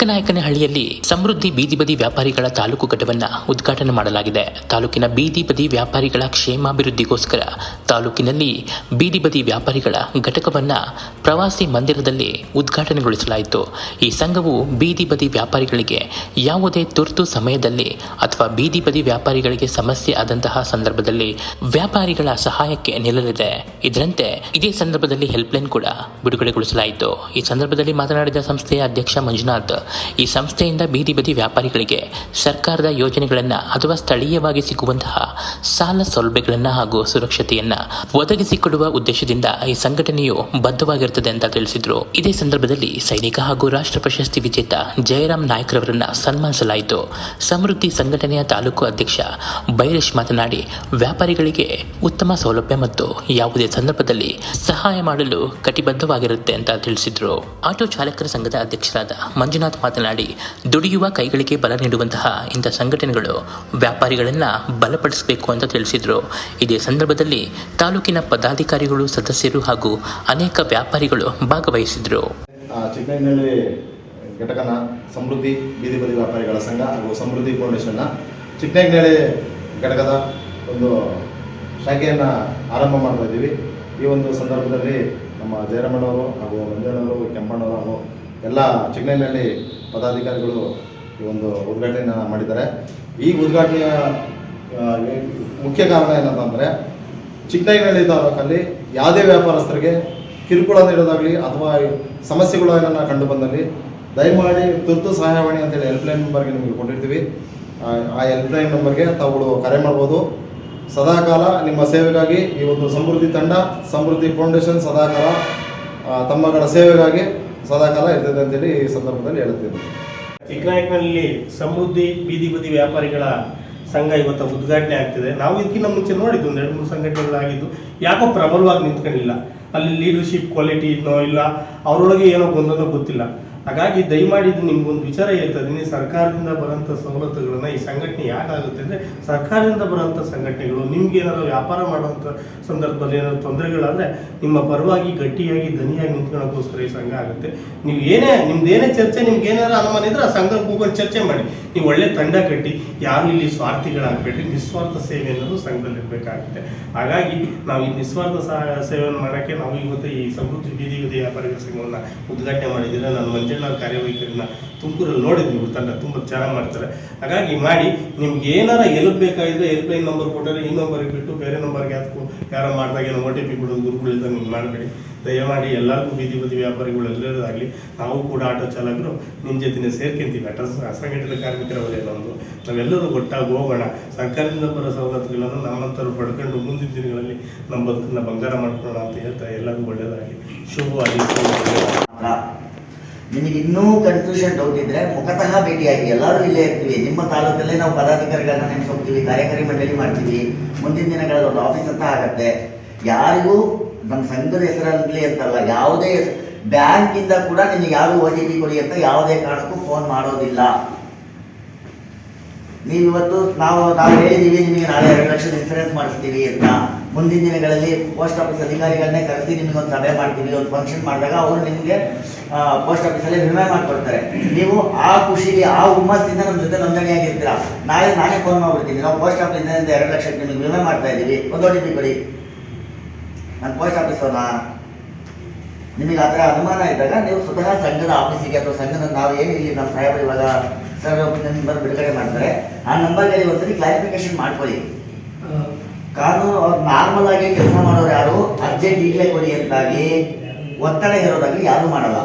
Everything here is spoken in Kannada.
ಚಿಕ್ಕನಾಯಕನಹಳ್ಳಿಯಲ್ಲಿ ಸಮೃದ್ಧಿ ಬೀದಿ ಬದಿ ವ್ಯಾಪಾರಿಗಳ ತಾಲೂಕು ಘಟವನ್ನು ಉದ್ಘಾಟನೆ ಮಾಡಲಾಗಿದೆ. ತಾಲೂಕಿನ ಬೀದಿ ಬದಿ ವ್ಯಾಪಾರಿಗಳ ಕ್ಷೇಮಾಭಿವೃದ್ಧಿಗೋಸ್ಕರ ತಾಲೂಕಿನಲ್ಲಿ ಬೀದಿ ಬದಿ ವ್ಯಾಪಾರಿಗಳ ಘಟಕವನ್ನು ಪ್ರವಾಸಿ ಮಂದಿರದಲ್ಲಿ ಉದ್ಘಾಟನೆಗೊಳಿಸಲಾಯಿತು. ಈ ಸಂಘವು ಬೀದಿ ಬದಿ ವ್ಯಾಪಾರಿಗಳಿಗೆ ಯಾವುದೇ ತುರ್ತು ಸಮಯದಲ್ಲಿ ಅಥವಾ ಬೀದಿ ಬದಿ ವ್ಯಾಪಾರಿಗಳಿಗೆ ಸಮಸ್ಯೆ ಆದಂತಹ ಸಂದರ್ಭದಲ್ಲಿ ವ್ಯಾಪಾರಿಗಳ ಸಹಾಯಕ್ಕೆ ನಿಲ್ಲಲಿದೆ. ಇದರಂತೆ ಇದೇ ಸಂದರ್ಭದಲ್ಲಿ ಹೆಲ್ಪ್ಲೈನ್ ಕೂಡ ಬಿಡುಗಡೆಗೊಳಿಸಲಾಯಿತು. ಈ ಸಂದರ್ಭದಲ್ಲಿ ಮಾತನಾಡಿದ ಸಂಸ್ಥೆಯ ಅಧ್ಯಕ್ಷ ಮಂಜುನಾಥ್ ಈ ಸಂಸ್ಥೆಯಿಂದ ಬೀದಿ ಬದಿ ವ್ಯಾಪಾರಿಗಳಿಗೆ ಸರ್ಕಾರದ ಯೋಜನೆಗಳನ್ನು ಅಥವಾ ಸ್ಥಳೀಯವಾಗಿ ಸಿಗುವಂತಹ ಸಾಲ ಸೌಲಭ್ಯಗಳನ್ನು ಹಾಗೂ ಸುರಕ್ಷತೆಯನ್ನು ಒದಗಿಸಿಕೊಡುವ ಉದ್ದೇಶದಿಂದ ಈ ಸಂಘಟನೆಯು ಬದ್ಧವಾಗಿರುತ್ತದೆ ಅಂತ ತಿಳಿಸಿದ್ರು. ಇದೇ ಸಂದರ್ಭದಲ್ಲಿ ಸೈನಿಕ ಹಾಗೂ ರಾಷ್ಟ್ರ ಪ್ರಶಸ್ತಿ ವಿಜೇತ ಜಯರಾಮ್ ನಾಯ್ಕರವರನ್ನ ಸನ್ಮಾನಿಸಲಾಯಿತು. ಸಮೃದ್ಧಿ ಸಂಘಟನೆಯ ತಾಲೂಕು ಅಧ್ಯಕ್ಷ ಬೈರೇಶ್ ಮಾತನಾಡಿ, ವ್ಯಾಪಾರಿಗಳಿಗೆ ಉತ್ತಮ ಸೌಲಭ್ಯ ಮತ್ತು ಯಾವುದೇ ಸಂದರ್ಭದಲ್ಲಿ ಸಹಾಯ ಮಾಡಲು ಕಟಿಬದ್ಧವಾಗಿರುತ್ತೆ ಅಂತ ತಿಳಿಸಿದ್ರು. ಆಟೋ ಚಾಲಕರ ಸಂಘದ ಅಧ್ಯಕ್ಷರಾದ ಮಂಜುನಾಥ್ ಮಾತನಾಡಿ, ದುಡಿಯುವ ಕೈಗಳಿಗೆ ಬಲ ನೀಡುವಂತಹ ಇಂಥ ಸಂಘಟನೆಗಳು ವ್ಯಾಪಾರಿಗಳನ್ನು ಬಲಪಡಿಸಬೇಕು ಅಂತ ತಿಳಿಸಿದರು. ಇದೇ ಸಂದರ್ಭದಲ್ಲಿ ತಾಲೂಕಿನ ಪದಾಧಿಕಾರಿಗಳು, ಸದಸ್ಯರು ಹಾಗೂ ಅನೇಕ ವ್ಯಾಪಾರಿಗಳು ಭಾಗವಹಿಸಿದರು. ಘಟಕನ ಸಮೃದ್ಧಿ ಬೀದಿ ಬದಿ ವ್ಯಾಪಾರಿಗಳ ಸಂಘ ಹಾಗೂ ಸಮೃದ್ಧಿ ಫೌಂಡೇಶನ್ನ ಚಿಕ್ಕನಹಳ್ಳಿ ಘಟಕದ ಒಂದು ಶಾಖೆಯನ್ನು ಆರಂಭ ಮಾಡ್ತಾ ಇದ್ದೀವಿ. ಈ ಒಂದು ಸಂದರ್ಭದಲ್ಲಿ ನಮ್ಮ ಜಯರಾಮಣ್ಣವರು ಹಾಗೂ ಮಂಜ ಎಲ್ಲ ಚಿಕ್ಕನಹಳ್ಳಿ ಪದಾಧಿಕಾರಿಗಳು ಈ ಒಂದು ಉದ್ಘಾಟನೆಯನ್ನು ಮಾಡಿದ್ದಾರೆ. ಈ ಉದ್ಘಾಟನೆಯ ಮುಖ್ಯ ಕಾರಣ ಏನಂತಂದರೆ ಚಿಕ್ಕನಹಳ್ಳಿ ತಾಲೂಕಲ್ಲಿ ಯಾವುದೇ ವ್ಯಾಪಾರಸ್ಥರಿಗೆ ಕಿರುಕುಳ ನೀಡೋದಾಗಲಿ ಅಥವಾ ಸಮಸ್ಯೆಗಳು ಏನನ್ನ ಕಂಡು ಬಂದಲ್ಲಿ ದಯಮಾಡಿ ತುರ್ತು ಸಹಾಯವಾಣಿ ಅಂತೇಳಿ ಹೆಲ್ಪ್ಲೈನ್ ನಂಬರ್ಗೆ ನಿಮಗೆ ಕೊಟ್ಟಿರ್ತೀವಿ. ಆ- ಆ ಹೆಲ್ಪ್ಲೈನ್ ನಂಬರ್ಗೆ ತಾವುಗಳು ಕರೆ ಮಾಡ್ಬೋದು. ಸದಾಕಾಲ ನಿಮ್ಮ ಸೇವೆಗಾಗಿ ಈ ಒಂದು ಸಮೃದ್ಧಿ ತಂಡ, ಸಮೃದ್ಧಿ ಫೌಂಡೇಶನ್ ಸದಾಕಾಲ ತಮ್ಮಗಳ ಸೇವೆಗಾಗಿ ಸದಾಕಾಲ ಇರ್ತದೆ ಅಂತೇಳಿ ಈ ಸಂದರ್ಭದಲ್ಲಿ ಹೇಳುತ್ತೇನೆ. ಚಿಕ್ಕನಾಯಕನಲ್ಲಿ ಸಮೃದ್ಧಿ, ಬೀದಿ ಬದಿ ವ್ಯಾಪಾರಿಗಳ ಸಂಘ ಇವತ್ತು ಉದ್ಘಾಟನೆ ಆಗ್ತಿದೆ. ನಾವು ಇದಕ್ಕಿಂತ ಮುಂಚೆ ನೋಡಿದ್ದು, ಒಂದು ಎರಡು ಮೂರು ಸಂಘಟನೆಗಳಾಗಿದ್ದು, ಯಾಕೋ ಪ್ರಬಲವಾಗಿ ನಿಂತ್ಕೊಂಡಿಲ್ಲ. ಅಲ್ಲಿ ಲೀಡರ್ಶಿಪ್ ಕ್ವಾಲಿಟಿ ಇದನ್ನೋ ಇಲ್ಲ, ಅವರೊಳಗೆ ಏನೋ ಗೊಂದಲೋ ಗೊತ್ತಿಲ್ಲ. ಹಾಗಾಗಿ ದಯಮಾಡಿ ನಿಮ್ಗೊಂದು ವಿಚಾರ ಹೇಳ್ತಾ ಸರ್ಕಾರದಿಂದ ಬರೋಂಥ ಸವಲತ್ತುಗಳನ್ನು ಈ ಸಂಘಟನೆ ಯಾಕಾಗುತ್ತೆ ಅಂದರೆ ಸರ್ಕಾರದಿಂದ ಬರೋಂಥ ಸಂಘಟನೆಗಳು, ನಿಮ್ಗೆ ಏನಾದರೂ ವ್ಯಾಪಾರ ಮಾಡುವಂಥ ಸಂದರ್ಭದಲ್ಲಿ ಏನಾದರೂ ತೊಂದರೆಗಳಾದರೆ ನಿಮ್ಮ ಪರವಾಗಿ ಗಟ್ಟಿಯಾಗಿ ದನಿಯಾಗಿ ನಿಂತ್ಕೊಳ್ಳೋಕ್ಕೋಸ್ಕರ ಈ ಸಂಘ ಆಗುತ್ತೆ. ನೀವು ಏನೇ, ನಿಮ್ದು ಚರ್ಚೆ, ನಿಮ್ಗೆ ಏನಾದ್ರು ಅನುಮಾನ ಇದ್ರೆ ಆ ಸಂಘಕ್ಕೆ ಹೋಗೋದು ಚರ್ಚೆ ಮಾಡಿ. ನೀವು ಒಳ್ಳೆ ತಂಡ ಕಟ್ಟಿ, ಯಾರು ಇಲ್ಲಿ ಸ್ವಾರ್ಥಿಗಳಾಗಬೇಡಿ ನಿಸ್ವಾರ್ಥ ಸೇವೆ ಅನ್ನೋದು ಸಂಘದಲ್ಲಿ ಇರಬೇಕಾಗುತ್ತೆ ಹಾಗಾಗಿ ನಾವು ಈ ನಿಸ್ವಾರ್ಥ ಸೇವೆಯನ್ನು ಮಾಡೋಕ್ಕೆ ನಾವು ಇವತ್ತು ಈ ಸಮೃದ್ಧಿ ಬೀದಿ ಬೀದಿ ವ್ಯಾಪಾರಿಗಳ ಸಂಘವನ್ನು ಉದ್ಘಾಟನೆ ಮಾಡಿದ್ದೀರ ನಾನು ಮಂಜಣ್ಣ ನಾವು ಕಾರ್ಯವೈಖರಿನ ತುಮಕೂರಲ್ಲಿ ನೋಡಿದ್ವಿ, ಇವ್ರ ತಂಡ ತುಂಬ ಚೆನ್ನಾಗಿ ಮಾಡ್ತಾರೆ. ಹಾಗಾಗಿ ಮಾಡಿ, ನಿಮ್ಗೆ ಏನಾರ ಎಲ್ಪ್ ಬೇಕಾಗಿದ್ರೆ ಹೆಲ್ಪ್ಲೈನ್ ನಂಬರ್ ಕೊಟ್ಟರೆ ಈ ನಂಬರಿಗೆ ಬಿಟ್ಟು ಬೇರೆ ನಂಬರ್ಗೆ ಅದಕ್ಕೂ ಯಾರೋ ಮಾಡಿದಾಗ ಏನೋ ಓ ಟಿ ಪಿ ಕೊಡೋದು ಗುರುಗಳಿಂದ ನೀವು ಮಾಡಬೇಡಿ. ದಯಮಾಡಿ ಎಲ್ಲರಿಗೂ ಬೀದಿ ಬದಿ ವ್ಯಾಪಾರಿಗಳು ಎಲ್ಲರದಾಗಲಿ ನಾವು ಕೂಡ ಆಟೋ ಚಾಲಕರು ನಿಮ್ಮ ಜೊತೆ ಸೇರ್ಕೊಂತೀವಿ. ಅಟ ಅಸಂಘಟಿತ ಕಾರ್ಮಿಕರ ವಲಯ ನಮ್ಮದು ನಾವೆಲ್ಲರೂ ಒಟ್ಟಾಗಿ ಹೋಗೋಣ. ಸರ್ಕಾರದಿಂದ ಬರೋ ಸವಲತ್ತುಗಳನ್ನು ನಮ್ಮಂಥವ್ರು ಪಡ್ಕೊಂಡು ಮುಂದಿನ ದಿನಗಳಲ್ಲಿ ನಮ್ಮ ಬದುಕನ್ನ ಬಂಗಾರ ಮಾಡ್ಕೊಳ್ಳೋಣ ಅಂತ ಹೇಳ್ತಾ ಎಲ್ಲರಿಗೂ ಒಳ್ಳೆಯದಾಗಲಿ. ಶುಭವಾಗಿ. ನಿಮಗೆ ಇನ್ನೂ ಕನ್ಫ್ಯೂಷನ್ ಡೌಟ್ ಇದ್ರೆ ಮುಖತಃ ಭೇಟಿಯಾಗಿ ಎಲ್ಲರೂ ಇಲ್ಲೇ ಇರ್ತೀವಿ. ನಿಮ್ಮ ತಾಲೂಕಲ್ಲೇ ನಾವು ಪದಾಧಿಕಾರಿಗಳನ್ನ ನೆನೆಸೋಗ್ತೀವಿ ಕಾರ್ಯಕಾರಿ ಮಂಡಳಿ ಮಾಡ್ತೀವಿ. ಮುಂದಿನ ದಿನಗಳಲ್ಲಿ ಒಂದು ಆಫೀಸ್ ಅಂತ ಆಗತ್ತೆ. ಯಾರಿಗೂ ನಮ್ಮ ಸಂಘದ ಹೆಸರಲ್ಲಿ ಅಂತಲ್ಲ, ಯಾವುದೇ ಬ್ಯಾಂಕ್ ಇಂದ ಕೂಡ ನಿಮಗೆ ಯಾರು ಓ ಟಿ ಪಿ ಕೊಡಿ ಅಂತ ಯಾವುದೇ ಕಾರಣಕ್ಕೂ ಫೋನ್ ಮಾಡೋದಿಲ್ಲ. ನೀವು ಇವತ್ತು ನಾವು ನಾವು ಹೇಳಿದೀವಿ, ನಿಮಗೆ ನಾಳೆ ಎರಡು ಲಕ್ಷದ ಇನ್ಸೂರೆನ್ಸ್ ಮಾಡಿಸ್ತೀವಿ ಅಂತ. ಮುಂದಿನ ದಿನಗಳಲ್ಲಿ ಪೋಸ್ಟ್ ಆಫೀಸ್ ಅಧಿಕಾರಿಗಳನ್ನೇ ಕರೆಸಿ ನಿಮಗೆ ಒಂದು ಸಭೆ ಮಾಡ್ತೀವಿ, ಒಂದು ಫಂಕ್ಷನ್ ಮಾಡಿದಾಗ ಅವರು ನಿಮಗೆ ಪೋಸ್ಟ್ ಆಫೀಸಲ್ಲಿ ವಿಮೆ ಮಾಡ್ಕೊಡ್ತಾರೆ ನೀವು ಆ ಖುಷಿಗೆ, ಆ ಹುಮ್ಮಸ್ಸಿಂದ ನಮ್ಮ ಜೊತೆ ನೋಂದಣಿಯಾಗಿರ್ತೀರಾ ನಾಳೆ, ನಾನೇ ಫೋನ್ ಮಾಡ್ಬಿಡ್ತೀನಿ. ನಾವು ಪೋಸ್ಟ್ ಆಫೀಸಿಂದ ಎರಡು ಲಕ್ಷಕ್ಕೆ ನಿಮಗೆ ವಿಮೆ ಮಾಡ್ತಾ ಇದ್ದೀವಿ. ಒಂದು ಓ ಪಿ ಕೊಡಿ. ನಾನು ಪೋಸ್ಟ್ ಆಫೀಸ್ ಅವನ? ನಿಮಗೆ ಆ ಥರ ಅನುಮಾನ ಇದ್ದಾಗ ನೀವು ಸ್ವತಃ ಸಂಘದ ಆಫೀಸಿಗೆ ಅಥವಾ ಸಂಘದ ನಾವು ಏನು ಇಲ್ಲಿ ನಮ್ಮ ಸಾಹೇಬರು ಇವಾಗ ಸರ್ ನಂಬರ್ ಬಿಡುಗಡೆ ಮಾಡ್ತಾರೆ. ಆ ನಂಬರ್ಗೆ ಒಂದ್ಸರಿ ಕ್ಲಾರಿಫಿಕೇಶನ್ ಮಾಡ್ಕೊಳ್ಳಿ. ಕಾನೂನು ಅವ್ರು ನಾರ್ಮಲ್ ಆಗಿ ಕೆಲಸ ಮಾಡೋರು ಯಾರು? ಅರ್ಜೆಂಟ್ ಈಗಲೇ ಕೊಡಿ ಅಂತಾಗಿ ಒತ್ತಡ ಇರೋದಾಗಿ ಯಾರು ಮಾಡಲ್ಲ.